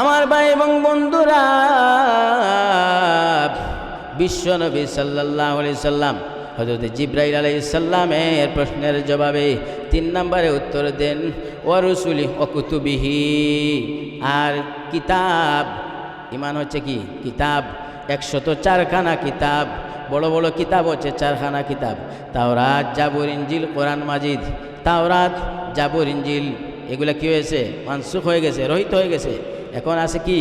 আমার ভাই এবং বন্ধুরা বিশ্বনবী সাল্লাহ আলি সাল্লাম হজরত জিব্রাইল আলাই সাল্লামের প্রশ্নের জবাবে তিন নম্বরে উত্তর দেন ওয়ারুসুলি অকুতুবিহি আর কিতাব, ইমান হচ্ছে কি? কিতাব, একশত চারখানা কিতাব, বড় বড় কিতাব হচ্ছে চারখানা কিতাব। তাওরাত, জাবুর ইঞ্জিল কোরআন মাজিদ। তাওরাত, জাবুর ইঞ্জিল এগুলো কি হয়েছে? মানসুখ হয়ে গেছে, রহিত হয়ে গেছে। এখন আছে কি?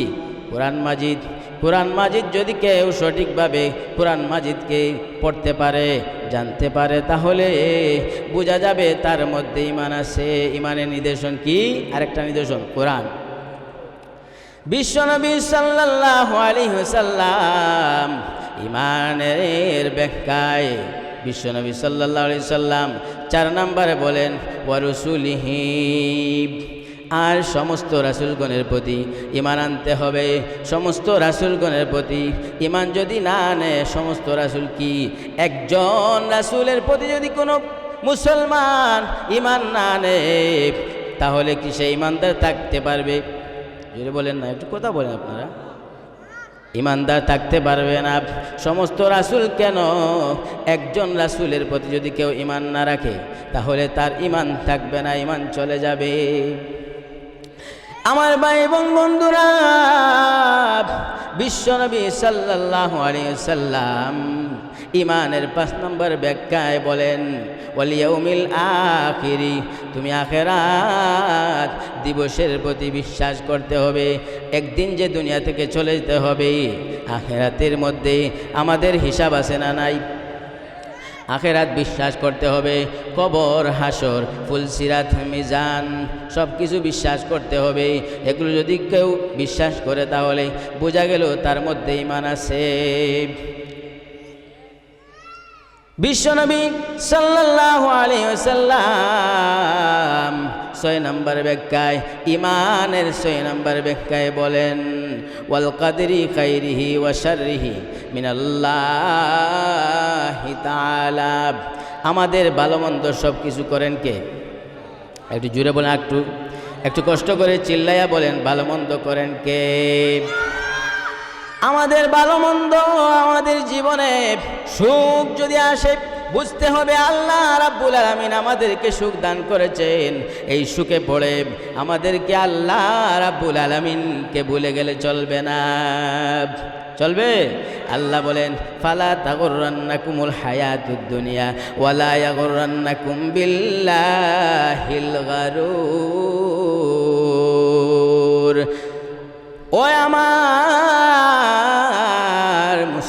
কোরআন মাজিদ। কোরআন মাজিদ যদি কেউ সঠিকভাবে কোরআন মাজিদকে পড়তে পারে, জানতে পারে, তাহলে বোঝা যাবে তার মধ্যে ইমান আছে। ইমানের নিদর্শন কি? আরেকটা নিদর্শন, কোরআন। বিশ্বনবী সাল্লাহ আলী সাল্লাম ইমানের ব্যাখ্যায় বিশ্বনবী সাল্লাহ আলি সাল্লাম চার নম্বরে বলেন ওয়ারুসুলিহিব আর সমস্ত রাসুলগণের প্রতি ইমান আনতে হবে। সমস্ত রাসুলগণের প্রতি ইমান যদি না আনে, সমস্ত রাসুল কি একজন রাসুলের প্রতি যদি কোনো মুসলমান ইমান না আনে, তাহলে কি সে ইমানদার থাকতে পারবে? যদি বলেন না, একটু কথা বলেন আপনারা। ইমানদার থাকতে পারবে না। সমস্ত রাসুল কেন একজন রাসুলের প্রতি যদি কেউ ইমান না রাখে, তাহলে তার ইমান থাকবে না ইমান চলে যাবে। আমার ভাই এবং বন্ধুরা বিশ্বনবী সাল্লাহ সাল্লাম ইমানের পাঁচ নম্বর ব্যাখ্যায় বলেন ওলিয়মিল আখিরি তুমি আখেরাত দিবসের প্রতি বিশ্বাস করতে হবে একদিন যে দুনিয়া থেকে চলে যেতে হবে আখেরাতের মধ্যে আমাদের হিসাব আছে না নাই? আখেরাত বিশ্বাস করতে হবে। কবর, হাসর, ফুলসিরাত, মিজান সব কিছু বিশ্বাস করতে হবে। এগুলো যদি কেউ বিশ্বাস করে তাহলে বোঝা গেল তার মধ্যে ইমান আছে। বিশ্বনবী সাল্লাহ আলিয়াল্লাম ছয় নম্বর ব্যাখ্যায় ইমানের ছয় নম্বর ব্যাখ্যায় বলেন, ওয়াল কাদরি খাইরিহি ওয়াশারিহি মিনাল্লাহি আমাদের ভালো মন্দ সব কিছু করেন কে? একটু জুড়ে বলেন, একটু একটু কষ্ট করে চিল্লাইয়া বলেন ভালো মন্দ করেন কে? আমাদের ভালো মন্দ আমাদের জীবনে সুখ যদি আসে বুঝতে হবে আল্লাহ রাব্বুল আলমিন আমাদেরকে সুখ দান করেছেন। এই সুখে পড়ে আমাদেরকে আল্লাহ রাব্বুল আলমিনকে ভুলে গেলে চলবে না। চলবে? আল্লাহ বলেন, ফালা তাগরান্নাকুমুল হায়াতুদ দুনিয়া ওয়ালা ইয়াগরান্নাকুম বিল্লাহিল গারুর। ও আমার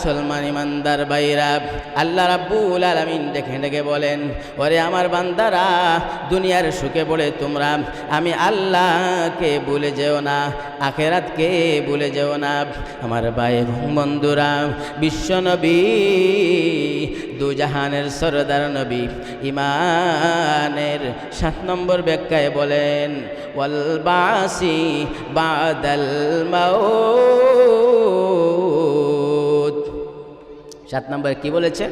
মুসলমান ইমানদার বাইরা আল্লাহ রাব্বুল আলামিন দেখে ডেকে বলেন, ওরে আমার বান্দারা, দুনিয়ার সুখে পড়ে তোমরা, আমি আল্লাহকে ভুলে যেও না, আখেরাতকে ভুলে যেও না। আমার ভাই বন্ধুরা বিশ্বনবী দুজাহানের সরদার নবী, ইমানের সাত নম্বর ব্যাখ্যায় বলেন, ওয়াল বাসি বাদাল মাউত সাত নম্বরে কি বলেছেন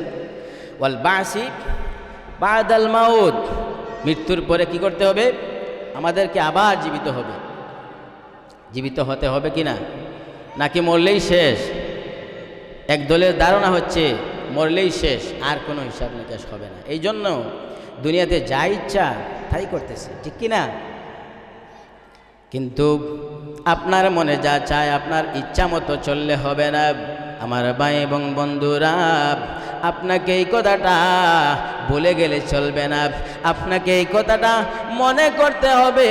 ওয়াল বাসি বাদাল মাউত। মৃত্যুর পরে কি করতে হবে? আমাদেরকে আবার জীবিত হবে। জীবিত হতে হবে কি না? নাকি মরলেই শেষ? এক দলের ধারণা হচ্ছে, মরলেই শেষ, আর কোনো হিসাব নিকাশ হবে না। এই জন্য দুনিয়াতে যা ইচ্ছা তাই করতেছে, ঠিক কি না? কিন্তু আপনার মনে যা চায়, আপনার ইচ্ছা মতো চললে হবে না। আমার ভাই এবং বন্ধুরা, আপনাকে এই কথাটা বলে গেলে চলবে না। আপনাকে এই কথাটা মনে করতে হবে।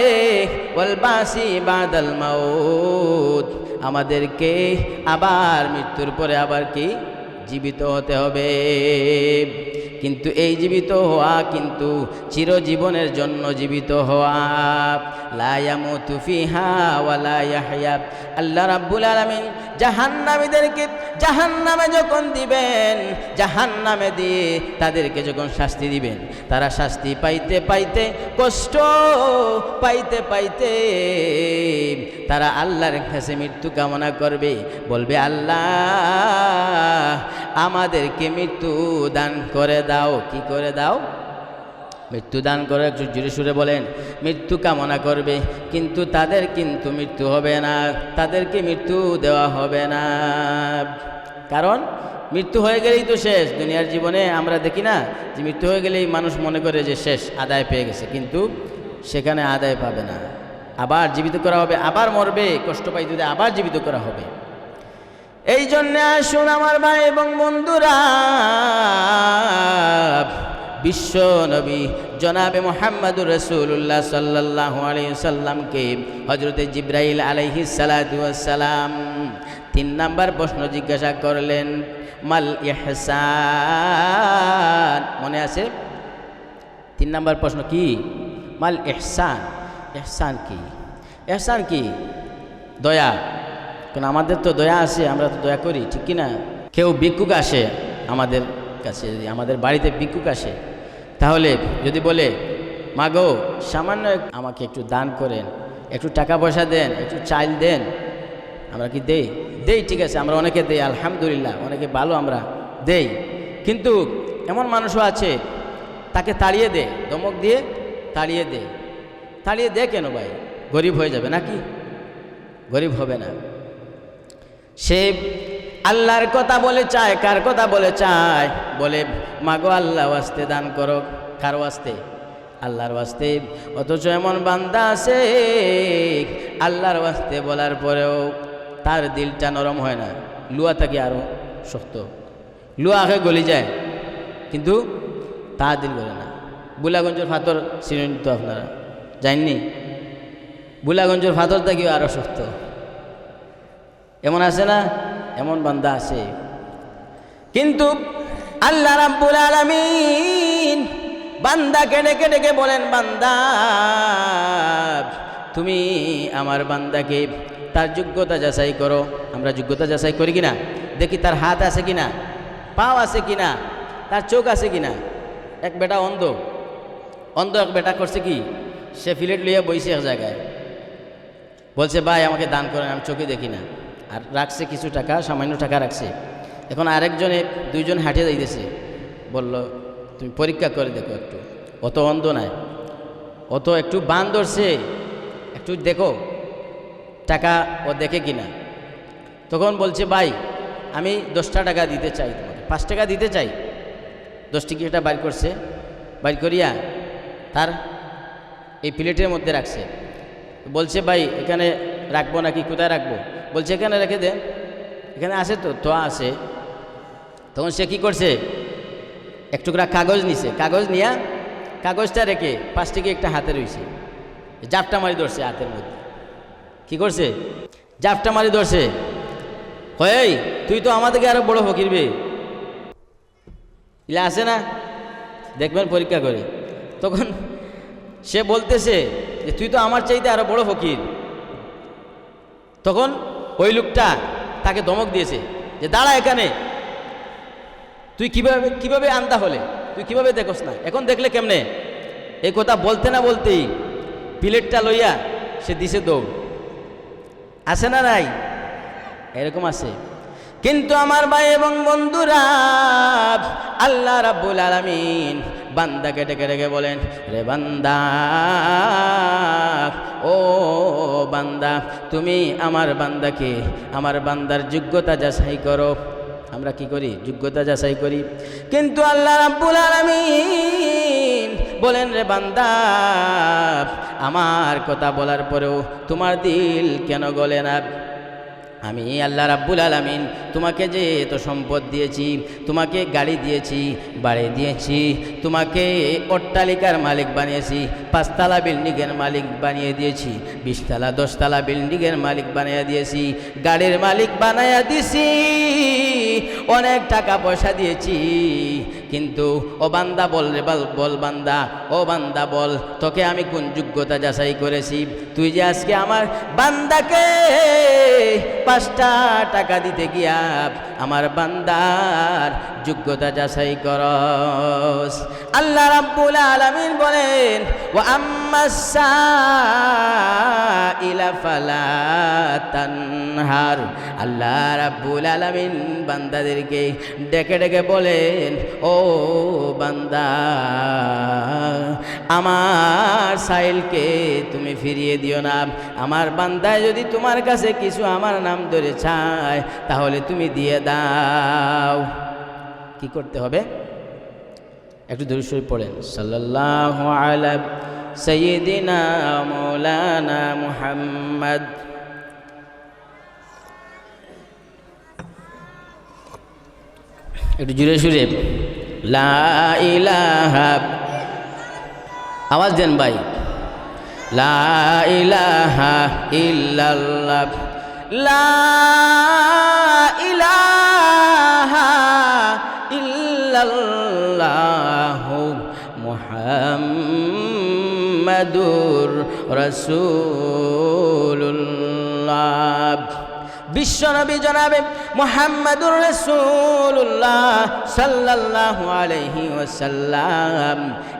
বলবাসি বাদল মাউত। আমাদেরকে আবার মৃত্যুর পরে আবার কি? জীবিত হতে হবে। কিন্তু এই জীবিত হওয়া কিন্তু চিরজীবনের জন্য জীবিত হওয়া। লায়ামুতু ফিহা ওয়ালা ইয়াহয়া আল্লাহ রাব্বুল আলামিন জাহান্নামীদেরকে জাহান্নামে যখন দিবেন, জাহান্নামে দিয়ে তাদেরকে যখন শাস্তি দিবেন, তারা শাস্তি পাইতে পাইতে, কষ্ট পাইতে পাইতে তারা আল্লাহর কাছে মৃত্যু কামনা করবে। বলবে, আল্লাহ, আমাদেরকে মৃত্যু দান করে দাও। কি করে দাও? মৃত্যু দান করে একটু জুড়ে সুরে বলেন, মৃত্যু কামনা করবে, কিন্তু তাদের কিন্তু মৃত্যু হবে না, তাদেরকে মৃত্যু দেওয়া হবে না। কারণ মৃত্যু হয়ে গেলেই তো শেষ, দুনিয়ার জীবনে আমরা দেখি না যে মৃত্যু হয়ে গেলেই মানুষ মনে করে যে শেষ, আদায় পেয়ে গেছে, কিন্তু সেখানে আদায় পাবে না। আবার জীবিত করা হবে, আবার মরবে, কষ্ট পাই যদি আবার জীবিত করা হবে। এই জন্যে আসুন আমার ভাই এবং বন্ধুরা বিশ্ব নবী জনাবে মোহাম্মদুর রসুল্লাহ সাল্লাহ সাল্লামকে হজরতে জিব্রাইল আলাইহি সালাম তিন নাম্বার প্রশ্ন জিজ্ঞাসা করলেন, মাল ইহসান? মনে আছে? তিন নাম্বার প্রশ্ন কি? মাল এহসান এহসান কি? এহসান কি? দয়া। কারণ আমাদের তো দয়া আছে, আমরা তো দয়া করি, ঠিক কি না কেউ ভিক্ষুক আসে আমাদের কাছে, আমাদের বাড়িতে ভিক্ষুক আসে। তাহলে যদি বলে, মাগো, সামান্য আমাকে একটু দান করেন, একটু টাকা পয়সা দেন, একটু চাইল দেন, আমরা কি দেই? দেই, ঠিক আছে, আমরা অনেকে দেই, আলহামদুলিল্লাহ, অনেকে ভালো আমরা দেই। কিন্তু এমন মানুষও আছে, তাকে তাড়িয়ে দে, দমক দিয়ে তাড়িয়ে দে। তাড়িয়ে দে কেন ভাই? গরিব হয়ে যাবে নাকি? গরিব হবে না। সে আল্লাহর কথা বলে চায়, কার কথা বলে চায়? বলে, মাগো আল্লাহ ওয়াস্তে দান করো। কার ওয়াস্তে? আল্লাহর ওয়াস্তে। অথচ এমন বান্দা আছে, আল্লাহর ওয়াস্তে বলার পরেও তার দিলটা নরম হয় না। লুয়া থাকে আরও শক্ত। লুয়া আগে গলি যায়, কিন্তু তা দিল গলে না। বুলাগঞ্জের ফাতর চিনেন তো আপনারা? জাননি বুলাগঞ্জের ফাতর থাকিও আরও শক্ত? এমন আছে না? এমন বান্দা আছে। কিন্তু আল্লাহ রাব্বুল আলামিন বান্দাকে ডেকে ডেকে বলেন, বান্দা, তুমি আমার বান্দাকে তার যোগ্যতা যাচাই করো। আমরা যোগ্যতা যাচাই করি কিনা? দেখি তার হাত আছে কিনা? পাও আছে কিনা? তার চোখ আছে কিনা? এক বেটা অন্ধ। অন্ধ এক বেটা করছে কি? সে ফিলেট লইয়া বইছে এক জায়গায়। বলছে, ভাই, আমাকে দান করেন, আমি চোখে দেখি না। আর রাখছে কিছু টাকা, সামান্য টাকা রাখছে। এখন আরেকজনে, দুইজন হাঁটে যাইতেছে বলল, তুমি পরীক্ষা করে দেখো একটু। অত অন্ধ নাই। অত একটু বান ধরছে। একটু দেখো, টাকা ও দেখে কিনা। তখন বলছে, ভাই, আমি দশটা টাকা দিতে চাই তোমাকে। পাঁচ টাকা দিতে চাই। দশ টিকিটটা বাইর করছে? বাইর করিয়া তার এই প্লেটের মধ্যে রাখছে। বলছে, ভাই, এখানে রাখব নাকি? কোথায় রাখব? বলছে, এখানে রেখে দেন এখানে আছে তো তো আছে। তখন সে কি করছে? এক টুকরা কাগজ নিছে। কাগজ নিয়া কাগজটা রেখে পাঁচ থেকে একটা হাতে রয়েছে জাপটা মারি ধরছে হাতের মধ্যে। কি করছে? জাপটা মারি ধরছে। হয়ে, তুই তো আমাদেরকে আরও বড় ফকিরবে ইলা আসে না? দেখবেন, পরীক্ষা করে। তখন সে বলতেছে যে, তুই তো আমার চাইতে আরও বড় ফকির। তখন ওই লোকটা তাকে ধমক দিয়েছে যে, দাঁড়া এখানে। তুই কীভাবে কীভাবে আনতা হলে? তুই কীভাবে দেখোস না? এখন দেখলে কেমনে? এই কথা বলতে না বলতেই প্লেটটা লইয়া সে দিছে দৌড়। আছে না নাই? এরকম আছে। কিন্তু আমার ভাই এবং বন্ধুরা, আল্লাহ রাব্বুল আলামিন বান্দাকে ডেকে ডেকে বলেন, রে বান্দা, ও বান্দা, তুমি আমার বান্দাকে, আমার বান্দার যোগ্যতা যাচাই করো। আমরা কি করি? যোগ্যতা যাচাই করি। কিন্তু আল্লাহ রাব্বুল আলামিন বলেন, রে বান্দা, আমার কথা বলার পরেও তোমার দিল কেন গলে না? আমি আল্লাহ রাব্বুল আলামিন তোমাকে যে এত সম্পদ দিয়েছি, তোমাকে গাড়ি দিয়েছি, বাড়ি দিয়েছি, তোমাকে অট্টালিকার মালিক বানিয়েছি, পাঁচতলা বিল্ডিংয়ের মালিক বানিয়ে দিয়েছি, বিশতলা, দশতলা বিল্ডিংয়ের মালিক বানিয়ে দিয়েছি, গাড়ির মালিক বানাইয়া দিছি অনেক টাকা পয়সা দিয়েছি কিন্তু, ও বান্দা বল রে বল বান্দা, ও বান্দা বল, তোকে আমি কোন যোগ্যতা যাচাই করেছি? তুই যে আজকে আমার বান্দাকে পাঁচটা টাকা দিতে গিয়া আমার বান্দার যোগ্যতা যাচাই করস। আল্লাহ রাব্বুল আলামিন বলেন ও আম্মাসা ইলা ফালা তানহার। আল্লাহ রাব্বুল আলামিন বান্দাদেরকে ডেকে ডেকে বলেন, ও বান্দা, আমার সাইলকে তুমি ফিরিয়ে দিও না। আমার বান্দায় যদি তোমার কাছে কিছু আমার নাম ধরে চায়, তাহলে তুমি দিয়ে দাও। কি করতে হবে? একটু দূর শরীফ পড়েন। সাল্লাহ আলা সৈয়দিনা মৌলানা মুহাম্মদ। একটু জুড়ে সুরে। আওয়াজ দেন ভাই। লা ইলাহা ইল্লাল্লাহ। লা ইলাহা ইল্লাল্লাহ মুহাম্মাদুর রাসূলুল্লাহ। বিশ্বনবী জনাবে মোহাম্মদুর রসুল্লাহ সাল্লাল্লাহু আলাইহি ওয়াসাল্লাম।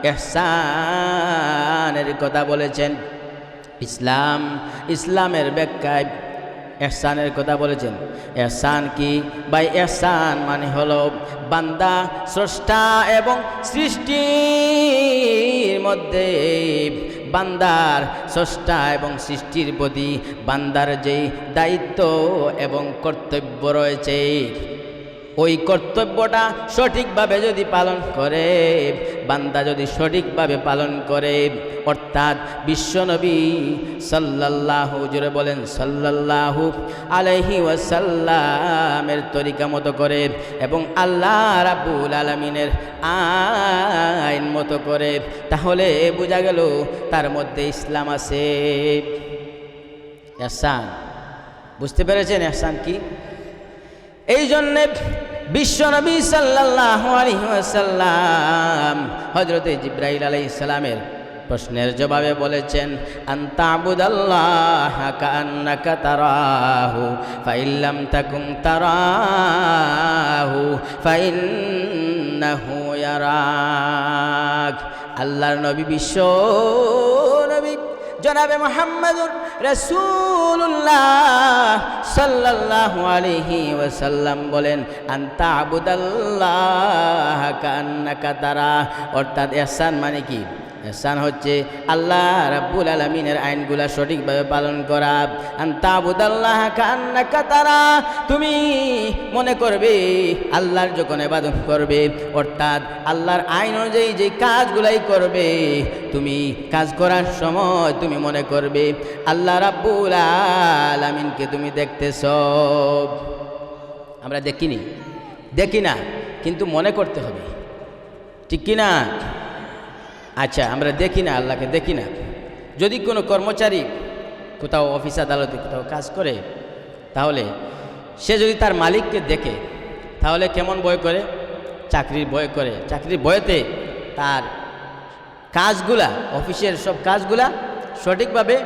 ইহসানের কথা বলেছেন। ইসলাম, ইসলামের ব্যাখ্যায় এহসানের কথা বলেছেন। এহসান কি? বাই এহসান মানে হলো বান্দা, স্রষ্টা এবং সৃষ্টির মধ্যে বান্দার স্রষ্টা এবং সৃষ্টির প্রতি বান্দার যেই দায়িত্ব এবং কর্তব্য রয়েছে ওই কর্তব্যটা সঠিকভাবে যদি পালন করে, বান্দা যদি সঠিকভাবে পালন করে, অর্থাৎ বিশ্বনবী সাল্লাল্লাহু জুড়ে বলেন, সাল্লাল্লাহু আলাইহি ওয়াসাল্লামের তরিকা মতো করে এবং আল্লাহ রাব্বুল আলামিনের আইন মতো করে, তাহলে বোঝা গেল তার মধ্যে ইসলাম আছে। এহসান, বুঝতে পেরেছেন এহসান কি? এই জন্যে বিশ্বনবী সাল্লাল্লাহু আলাইহি ওয়াসাল্লাম হযরতে জিব্রাইল আলাইহিস সালামের প্রশ্নের জবাবে বলেছেন আন্তাবুদাল্লাহ কান্নাকা তারাহু, ফাইল্লাম তাকুম তারাহু, ফাইন্নাহু ইয়ারাক। আল্লাহর নবী বিশ্ব জনাবে মোহাম্মদুর রসুল্লাহ সাল্লাহ আলহি ওয়াসাল্লাম বলেন, আন্তা আবুদাল্লাহ কান্না কাতারা অর্থাৎ এহসান মানে কি? এহসান হচ্ছে আল্লাহ রাব্বুল আলমিনের আইনগুলা সঠিকভাবে পালন করা। আন্তা আবুদাল্লাহ কান্নাকা তারা, তুমি মনে করবে আল্লাহর যখন এবাদত করবে, অর্থাৎ আল্লাহর আইন অনুযায়ী যে কাজগুলাই করবে, তুমি কাজ করার সময় তুমি মনে করবে, আল্লাহ রাব্বুল আলামিনকে তুমি দেখতেছ। আমরা দেখিনি। দেখি না, কিন্তু মনে করতে হবে। ঠিক কি না আচ্ছা আমরা দেখি না, আল্লাহকে দেখি না। যদি কোনো কর্মচারী কোথাও অফিস, আদালতে কোথাও কাজ করে, তাহলে সে যদি তার মালিককে দেখে, তাহলে কেমন ভয় করে? চাকরির ভয় করে। চাকরির ভয়তে তার কাজগুলা, অফিসের সব কাজগুলা সঠিকভাবে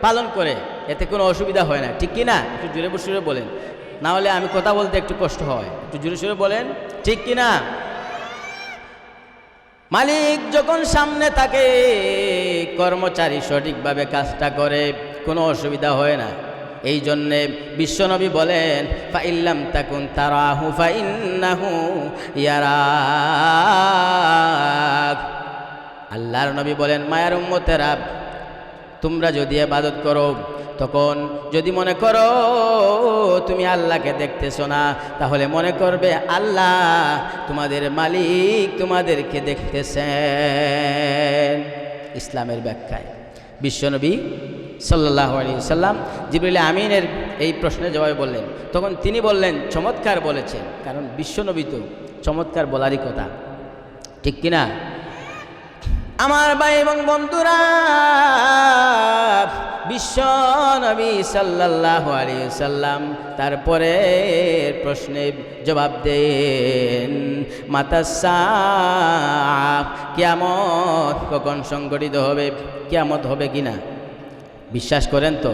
পালন করে। এতে কোনো অসুবিধা হয় না। ঠিক কি না? একটু জোরে সুরে বলেন। না হলে আমি কথা বলতে একটু কষ্ট হয়। একটু জোরে সুরে বলেন। ঠিক কি না? মালিক যখন সামনে থাকে, কর্মচারী সঠিকভাবে কাজটা করে, কোনো অসুবিধা হয় না। এই জন্যে বিশ্বনবী বলেন, ফাইল্লাম তাকুন তারাহু, ফাইন্নাহু ইয়ারা আল্লাহর নবী বলেন, মায়ার উম্মতেরা তোমরা যদি এবাদত করো, তখন যদি মনে করো তুমি আল্লাহকে দেখতেছো না, তাহলে মনে করবে আল্লাহ তোমাদের মালিক তোমাদেরকে দেখতেছেন। ইসলামের ব্যাখ্যায়। বিশ্বনবী সাল্লাহ আলী সাল্লাম জিবরিল আমিনের এই প্রশ্নের জবাবে বললেন, তখন তিনি বললেন, চমৎকার বলেছেন, কারণ বিশ্বনবী তো চমৎকার বলারই কথা। ঠিক কিনা? আমার ভাই এবং বন্ধুরা, বিশ্ব নবী সাল্লাহ সাল্লাম তারপরে প্রশ্নের জবাব দেন, মাতাসা, কিয়ামত কখন সংগঠিত হবে? কিয়ামত হবে কিনা বিশ্বাস করেন তো,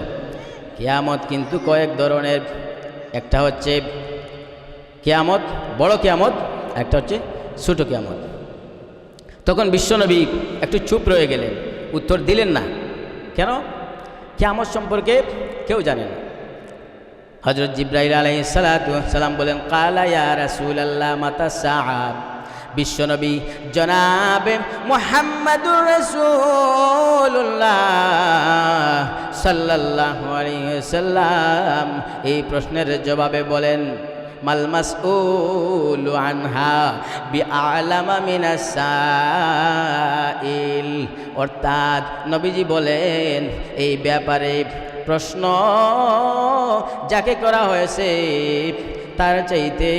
কেয়ামত কিন্তু কয়েক ধরনের, একটা হচ্ছে কেয়ামত, বড় কেয়ামত, একটা হচ্ছে ছোটো কেয়ামত। তখন বিশ্বনবী একটু চুপ রয়ে গেলেন। উত্তর দিলেন না। কেন? কেয়ামত সম্পর্কে কেউ জানে না। হজরত জিব্রাইল আলাই সালাম বলেন, কালা ইয়া রাসুল আল্লাহ মাতা সাহাব বিশ্বনবী, জনাবে মোহাম্মদুর রসুল্লাহ সাল্লাহ সাল্লাম এই প্রশ্নের জবাবে বলেন মাল মাসউল আনহা বি আলামা মিনাস সাইল। অর্থাৎ নবীজি বলেন, এই ব্যাপারে প্রশ্ন যাকে করা হয়েছে, তার চাইতে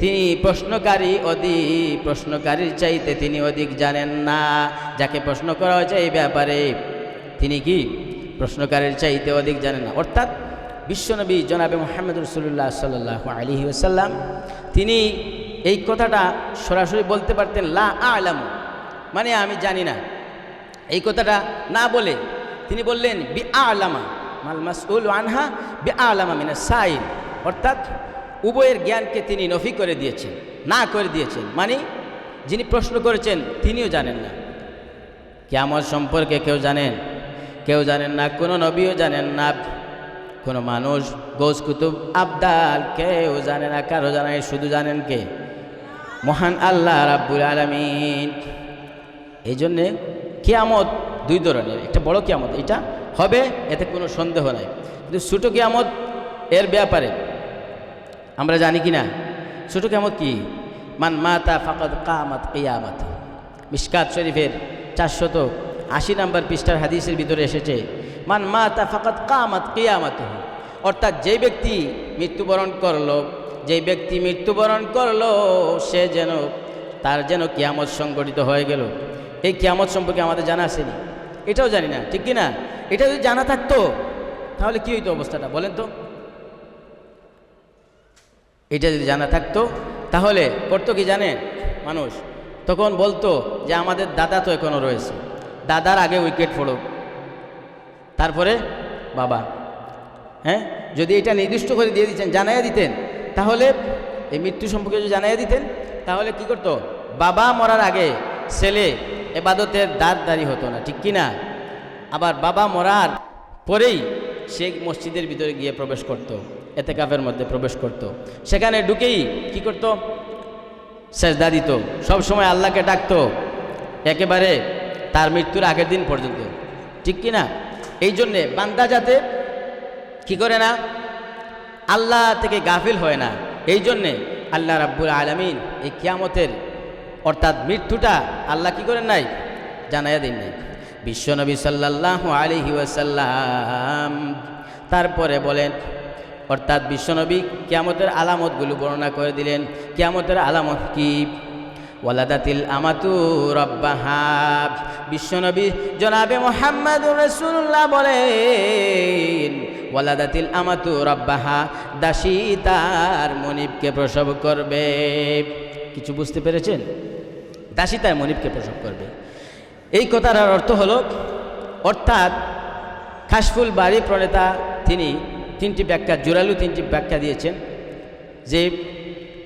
তিনি প্রশ্নকারী অধিক, প্রশ্নকারীর চাইতে তিনি অধিক জানেন না। যাকে প্রশ্ন করা হয়েছে এই ব্যাপারে তিনি কি? প্রশ্নকারীর চাইতে অধিক জানেন না। অর্থাৎ বিশ্বনবী জনাবে মোহাম্মদ রসুল্লাহ সাল্লাহ আলী ওসাল্লাম তিনি এই কথাটা সরাসরি বলতে পারতেন, লা আলাম মানে আমি জানি না। এই কথাটা না বলে তিনি বললেন, বি আলামা মাল মাসউল আনহা, বি আলামা মিনা সাইল অর্থাৎ উভয়ের জ্ঞানকে তিনি নফি করে দিয়েছেন, না করে দিয়েছেন। মানে যিনি প্রশ্ন করেছেন, তিনিও জানেন না। কেমন সম্পর্কে কেউ জানেন কেউ জানেন না, কোনো নবীও জানেন না। কোনো মানুষ গোস কুতুব আবদাল কেউ জানে না, কারও জানায় শুধু জানেন কে? মহান আল্লাহ রাব্বুল আলমিন। এই জন্যে কেয়ামত দুই ধরনের, একটা বড় কেয়ামত, এটা হবে, এতে কোনো সন্দেহ নাই। কিন্তু ছোটো কেয়ামত এর ব্যাপারে আমরা জানি কি না ছোটো কেয়ামত কি? মান মাতা ফাকাদ কামাত কেয়ামত। মিসকাত শরীফের চারশত আশি নম্বর পৃষ্ঠার হাদিসের ভিতরে এসেছে মান মাতা ফাকাদ কামাত কেয়ামত অর্থাৎ যে ব্যক্তি মৃত্যুবরণ করল, যে ব্যক্তি মৃত্যুবরণ করল, সে যেন, তার যেন কিয়ামত সংগঠিত হয়ে গেল। এই কিয়ামত সম্পর্কে আমাদের জানা আসেনি। এটাও জানি না, ঠিক কি না এটা যদি জানা থাকতো, তাহলে কী হইতো অবস্থাটা, বলেন তো? এটা যদি জানা থাকতো, তাহলে করতো কি জানেন মানুষ? তখন বলতো যে, আমাদের দাদা তো এখনও রয়েছে। দাদার আগে উইকেট পড়ো তারপরে, বাবা হ্যাঁ? যদি এটা নির্দিষ্ট করে দিয়ে দিতেন, জানাইয়া দিতেন, তাহলে এই মৃত্যু সম্পর্কে যদি জানাইয়া দিতেন, তাহলে কি করতো? বাবা মরার আগে ছেলে এবাদতের দাঁত দাঁড়ি হতো না, ঠিক কি না আবার বাবা মরার পরেই সে মসজিদের ভিতরে গিয়ে প্রবেশ করত এতে কাপের মধ্যে প্রবেশ করত। সেখানে ঢুকেই কি করত? সেজদা দিত। সব সময় আল্লাহকে ডাকতো, একেবারে তার মৃত্যুর আগের দিন পর্যন্ত, ঠিক কি না এই জন্যে বান্দা যাতে কি করে না? আল্লাহ থেকে গাফিল হয় না। এই জন্যে আল্লাহ রাব্বুল আলমিন এই কিয়ামতের অর্থাৎ মৃত্যুটা আল্লাহ কি করেন নাই? জানাইয়া দিন নাই। বিশ্বনবী সাল্লাহ আলিহি ওয়াসাল্লাম তারপরে বলেন, অর্থাৎ বিশ্বনবী কিয়ামতের আলামতগুলো বর্ণনা করে দিলেন। কিয়ামতের আলামত কি? ওয়ালাদাতিল আমাতু রব্বাহাব বিশ্বনবী জনাবে মোহাম্মদ রসুল্লাহ বলেন, ওয়ালাদাতিল আমাতু রব্বাহা, দাসী তার মনিবকে প্রসব করবে। কিছু বুঝতে পেরেছেন? দাসী তার মনিবকে প্রসব করবে। এই কথার অর্থ হলো, অর্থাৎ খাসফুল বাড়ি প্রণেতা তিনি তিনটি ব্যাখ্যা, জোরালু তিনটি ব্যাখ্যা দিয়েছেন যে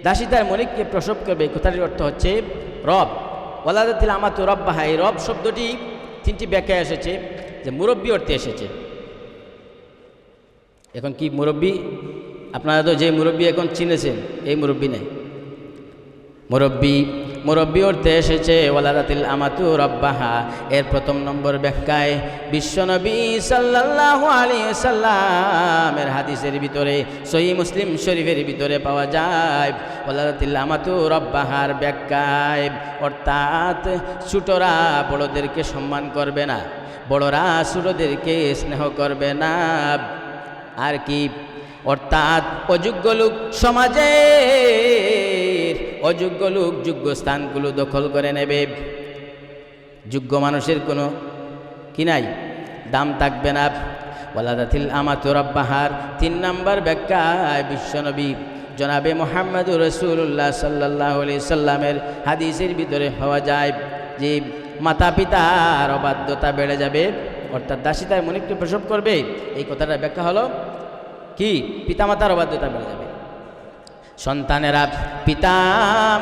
দাসী তার মনিককে প্রসব করবে, কথাটির অর্থ হচ্ছে, রব ওলাদাতিল আমাতু রব্বাহা, এই রব শব্দটি তিনটি ব্যাখ্যায় এসেছে, যে মুরব্বী অর্থে এসেছে। এখন কি মুরব্বী? আপনারা তো যে মুরব্বী এখন চিনেছেন, এই মুরব্বী নেই। মুরব্বী মুরব্বী অর্থে এসেছে, ওয়ালাদাতিল আমাতু রব্বাহা। এর প্রথম নম্বর ব্যাখ্যায়, বিশ্বনবী সাল্লাল্লাহু আলাইহি সাল্লামের হাদিসের ভিতরে, সহি মুসলিম শরীফের ভিতরে পাওয়া যায়, ওয়ালাদাতিল আমাতু রব্বাহার ব্যাখ্যায়। অর্থাৎ ছোটরা বড়দেরকে সম্মান করবে না, বড়রা ছোটদেরকে স্নেহ করবে না। আর কি? অর্থাৎ অযোগ্য লোক সমাজের অযোগ্য লোক যোগ্য স্থানগুলো দখল করে নেবে। যোগ্য মানুষের কোনো কি নাই? দাম থাকবে না। ওয়ালাদাতিল আমাতু রব্বাহার। তিন নম্বর ব্যাখ্যায় বিশ্বনবী জনাবে মোহাম্মদুর রসুল্লাহ সাল্লাহ আলি সাল্লামের হাদিসের ভিতরে হওয়া যায় যে মাতা পিতার অবাধ্যতা বেড়ে যাবে। অর্থাৎ দাসী তার মনিবকে প্রসব করবে। এই কথাটা ব্যাখ্যা হলো কি? পিতামাতার অবাধ্যতা বেড়ে যাবে। সন্তানেরা পিতা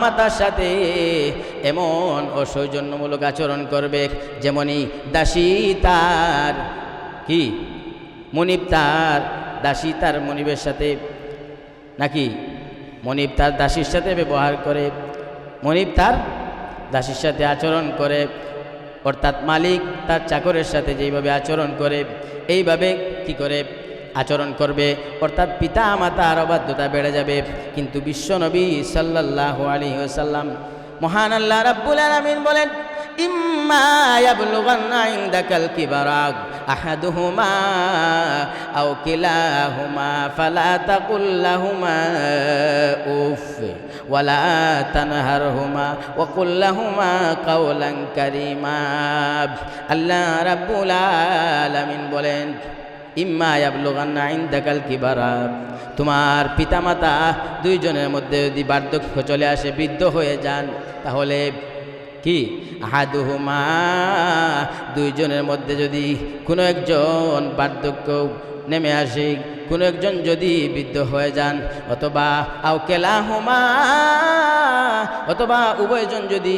মাতার সাথে এমন অসৌজন্যমূলক আচরণ করবে যেমনই দাসী তার, কি? মনিব তার, দাসী তার মনিবের সাথে নাকি? মনিব তার দাসীর সাথে ব্যবহার করে, মনিব তার দাসীর সাথে আচরণ করে, অর্থাৎ মালিক তার চাকরের সাথে যেইভাবে আচরণ করে, এইভাবে কি করে? আচরণ করবে, অর্থাৎ পিতা মাতার অবাধ্যতা বেড়ে যাবে। কিন্তু বিশ্বনবী সাল্লাহ আলী সাল্লাম মহান আল্লাহ রাব্বুল আলামিন বলেন, ইম্মা ইয়াবলুগান্না ইনদাকাল কিলাহুমা ফালা উফ ওয়ালা তানহারহুমা আল্লাহ বলেন ইম্মা ইয়াবলুগান্না কি কিবারা। তোমার পিতামাতা দুইজনের মধ্যে যদি বার্ধক্য চলে আসে, বৃদ্ধ হয়ে যান, তাহলে কি? হাদুহুমা দুইজনের মধ্যে যদি কোনো একজন বার্ধক্য নেমে আসে কোনো একজন যদি বৃদ্ধ হয়ে যান, অথবা আও কেলাহুমা, অথবা উভয়জন যদি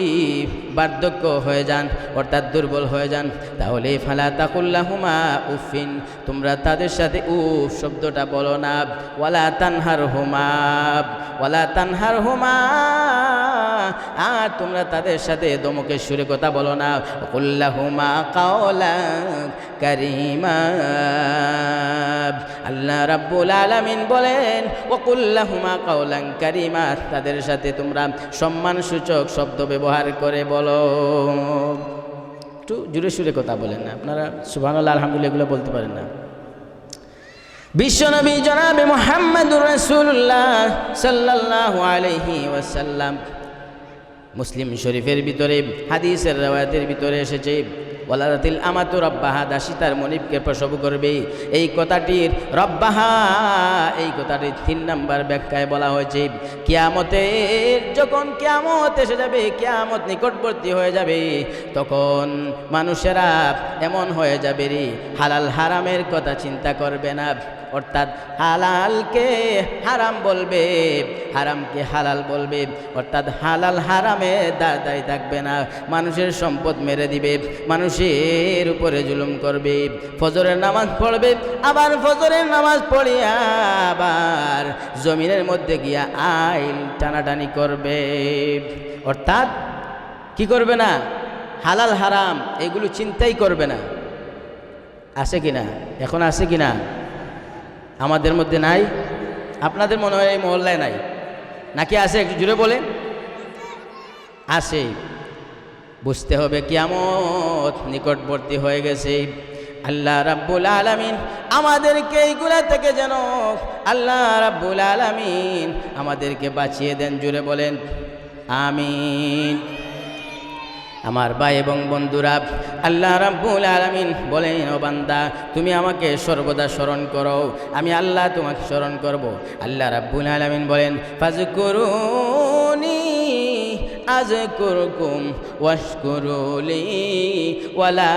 বার্ধক্য হয়ে যান, অর্থাৎ দুর্বল হয়ে যান, তাহলে ফালা তাকুল্লা হুমা উফিন তোমরা তাদের সাথে উফ শব্দটা বলো না, ওয়ালা তানহার হুমা ওয়ালা তানহার হুমা আর তোমরা তাদের সাথে দমকের সুরে কথা বলো না। কুল্লাহুমা কাওলা কারিমা। আল্লাহ রাব্বুল আলামিন বলেন ওকুল্লাহুমা কাওলান কারিমা তাদের সাথে তোমরা সম্মান সূচক শব্দ ব্যবহার করে বলো। একটু জুড়ে সুরে কথা বলেন না, আপনারা সুবহানাল্লাহ, আলহামদুলিল্লাহ এগুলো বলতে পারেন না। বিশ্বনবী জনাবে মোহাম্মদুর রাসূলুল্লাহ সাল্লাল্লাহু আলাইহি ওয়াসাল্লাম মুসলিম শরীফের ভিতরে, হাদিসের রেওয়ায়াতের ভিতরে এসেছে, ওয়ালাদাতিল আমাতু রব্বাহা, দাসী তার মনিবকে প্রসব করবে। এই কথাটির রব্বাহা, এই কথাটির তিন নাম্বার ব্যাখ্যায় বলা হয়েছে, কিয়ামতের, যখন কিয়ামত এসে যাবে, কিয়ামত নিকটবর্তী হয়ে যাবে, তখন মানুষেরা এমন হয়ে যাবে রে, হালাল হারামের কথা চিন্তা করবে না। অর্থাৎ হালালকে হারাম বলবে, হারামকে হালাল বলবে, অর্থাৎ হালাল হারামে দাঁড়াই থাকবে না, মানুষের সম্পদ মেরে দিবে, মানুষের উপরে জুলুম করবে, ফজরের নামাজ পড়বে, আবার ফজরের নামাজ পড়িয়া আবার জমিনের মধ্যে গিয়া আইল টানাটানি করবে, অর্থাৎ কি করবে না? হালাল হারাম, এগুলো চিন্তাই করবে না। আছে কিনা? এখন আছে কিনা? আমাদের মধ্যে নাই। আপনাদের মনে হয় এই মহল্লায় নাই? নাকি আছে? একটু জুড়ে বলে আছে। বুঝতে হবে কিয়ামত নিকটবর্তী হয়ে গেছে। আল্লাহ রাব্বুল আলামিন আমাদেরকে এইগুলা থেকে যেন আল্লাহ রাব্বুল আলামিন আমাদেরকে বাঁচিয়ে দেন। জুড়ে বলেন। আমিন। আমার ভাই এবং বন্ধুরা, আল্লাহ রাব্বুল আলামিন বলেন, ও বান্দা, তুমি আমাকে সর্বদা স্মরণ করো। আমি আল্লাহ তোমাকে স্মরণ করব। আল্লাহ রাব্বুল আলামিন বলেন ফাজ করুনি আজ ফাজকুরুনি আজকুরকুম ওয়াশকুরুলি ওয়ালা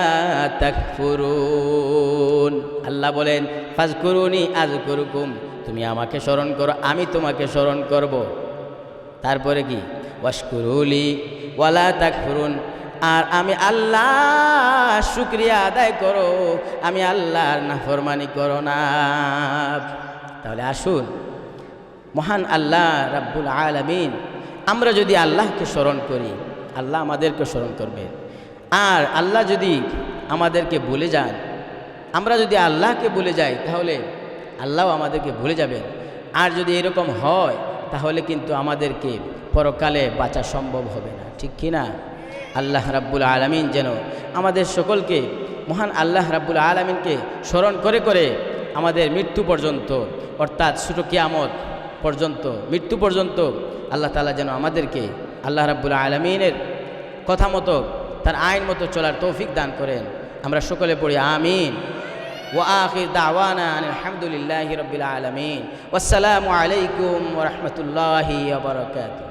তাকফুরুন। আল্লাহ বলেন ফাজ করুনি আজ আজকুরকুম তুমি আমাকে স্মরণ করো, আমি তোমাকে স্মরণ করব। তারপরে কি? ওয়াশকুরুলি ওয়ালা তাকফুরুন। আর আমি আল্লাহ শুক্রিয়া আদায় করো, আমি আল্লাহর নাফরমানি করো না। তাহলে আসুন, মহান আল্লাহ রাব্বুল আলামিন, আমরা যদি আল্লাহকে স্মরণ করি, আল্লাহ আমাদেরকে স্মরণ করবে। আর আল্লাহ যদি আমাদেরকে ভুলে যান, আমরা যদি আল্লাহকে ভুলে যাই, তাহলে আল্লাহ আমাদেরকে ভুলে যাবেন আর যদি এরকম হয়, তাহলে কিন্তু আমাদেরকে পরকালে বাঁচা সম্ভব হবে না, ঠিক কি না? আল্লাহ রাব্বুল আলমিন যেন আমাদের সকলকে মহান আল্লাহ রাব্বুল আলমিনকে স্মরণ করে করে আমাদের মৃত্যু পর্যন্ত অর্থাৎ ছোটো কিয়ামত পর্যন্ত মৃত্যু পর্যন্ত আল্লাহ তালা যেন আমাদেরকে আল্লাহ রাব্বুল আলমিনের কথা মতো তার আইন মতো চলার তৌফিক দান করেন আমরা সকলে পড়ি আমিন وآخر دعوانا أن الحمد لله رب العالمين والسلام عليكم ورحمة الله وبركاته